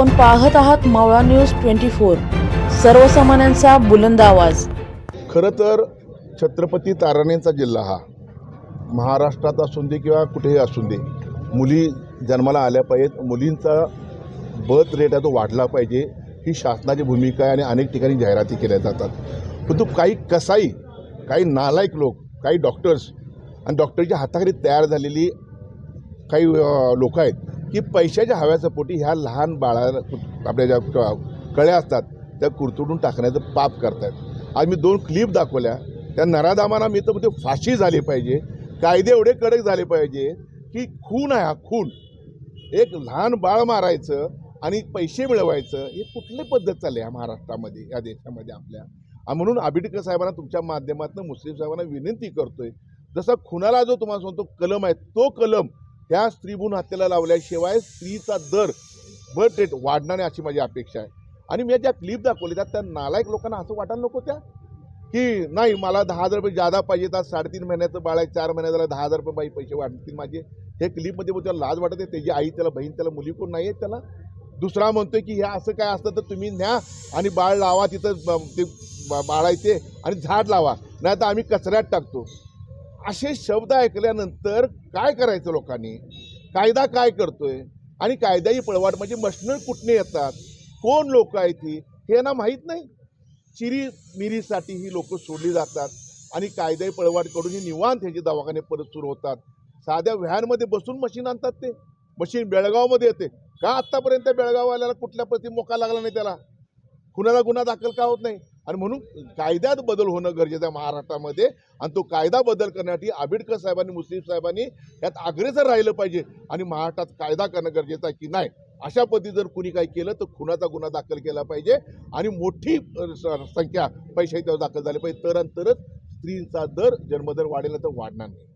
आपण पाहत आहात मावळा न्यूज ट्वेंटी फोर. सर्वसामान्यांचा बुलंद आवाज. खरं तर छत्रपती ताराणेंचा जिल्हा हा. महाराष्ट्रात असून दे किंवा कुठेही असून दे मुली जन्माला आल्या पाहिजेत. मुलींचा बर्थ रेट आहे तो वाढला पाहिजे. ही शासनाची भूमिका आहे आणि अनेक ठिकाणी जाहिराती केल्या जातात. परंतु काही कसाई काही नालायक लोक काही डॉक्टर्स आणि डॉक्टरच्या हाताखाली तयार झालेली काही लोक आहेत. की पैशाच्या हव्याचं पोटी ह्या लहान बाळाला आपल्या ज्या क- कळ्या असतात त्या कुरतुडून टाकण्याचं पाप करतायत. आज मी दोन क्लिप दाखवल्या. त्या नराधामाना मी तर ते फाशी झाली पाहिजे. कायदे एवढे कडक झाले पाहिजे की खून आहे हा खून. एक लहान बाळ मारायचं आणि पैसे मिळवायचं हे कुठली पद्धत चालली आहे महाराष्ट्रामध्ये या देशामध्ये आपल्या? म्हणून आंबेडकर साहेबांना तुमच्या माध्यमातून मुस्लिम साहेबांना विनंती करतोय जसा खुनाला जो तुम्हाला सांगतो कलम आहे तो कलम त्या स्त्रीभूण हत्येला लावल्याशिवाय स्त्रीचा दर बर्थ रेट वाढणार नाही अशी माझी अपेक्षा आहे. आणि मी ज्या क्लिप दाखवली त्यात त्या नालायक लोकांना असं वाटायला नको त्या? की नाही मला दहा हजार रुपये जादा पाहिजे तर साडेतीन महिन्याचं बाळ आहे चार महिन्याला दहा हजार रुपये पाहिजे पैसे वाढतील माझे. हे क्लिपमध्ये मग त्याला लाज वाटत आहे त्याची आई त्याला बहीण त्याला मुली कोण नाही आहेत त्याला? दुसरा म्हणतोय की हे असं काय असतं तर तुम्ही न्या आणि बाळ लावा तिथं ते बा- बाळायचे आणि झाड लावा. नाही तर आम्ही कचऱ्यात टाकतो. असे शब्द ऐकल्यानंतर काय करायचं लोकांनी? कायदा काय करतोय? आणि कायदाही पळवाट म्हणजे मशनर कुठने येतात? कोण लोक आहेत ही? हे ना माहीत नाही. चिरी मिरीसाठी ही लोक सोडली जातात आणि कायदाही पळवाट करून ही निवांत ह्याचे दवाखाने परत सुरू होतात. साध्या व्हॅनमध्ये बसून मशीन आणतात ते. मशीन बेळगावमध्ये येते. का आत्तापर्यंत बेळगाववाल्याला कुठल्या प्रति मोका लागला नाही त्याला? कुणाला गुन्हा दाखल का होत नाही? आणि म्हणून कायद्यात बदल होणं गरजेचं आहे महाराष्ट्रामध्ये. आणि तो कायदा बदल करण्यासाठी आंबेडकर साहेबांनी मुस्लिम साहेबांनी यात अग्रेसर राहिलं पाहिजे. आणि महाराष्ट्रात कायदा करणं गरजेचं आहे की नाही? अशा पद्धती जर कुणी काही केलं तर खुनाचा गुन्हा दाखल केला पाहिजे. आणि मोठी अ, संख्या पैशाची दाखल झाली पाहिजे. तर तरच स्त्रीचा दर जन्मदर वाढेल तर वाढणार नाही.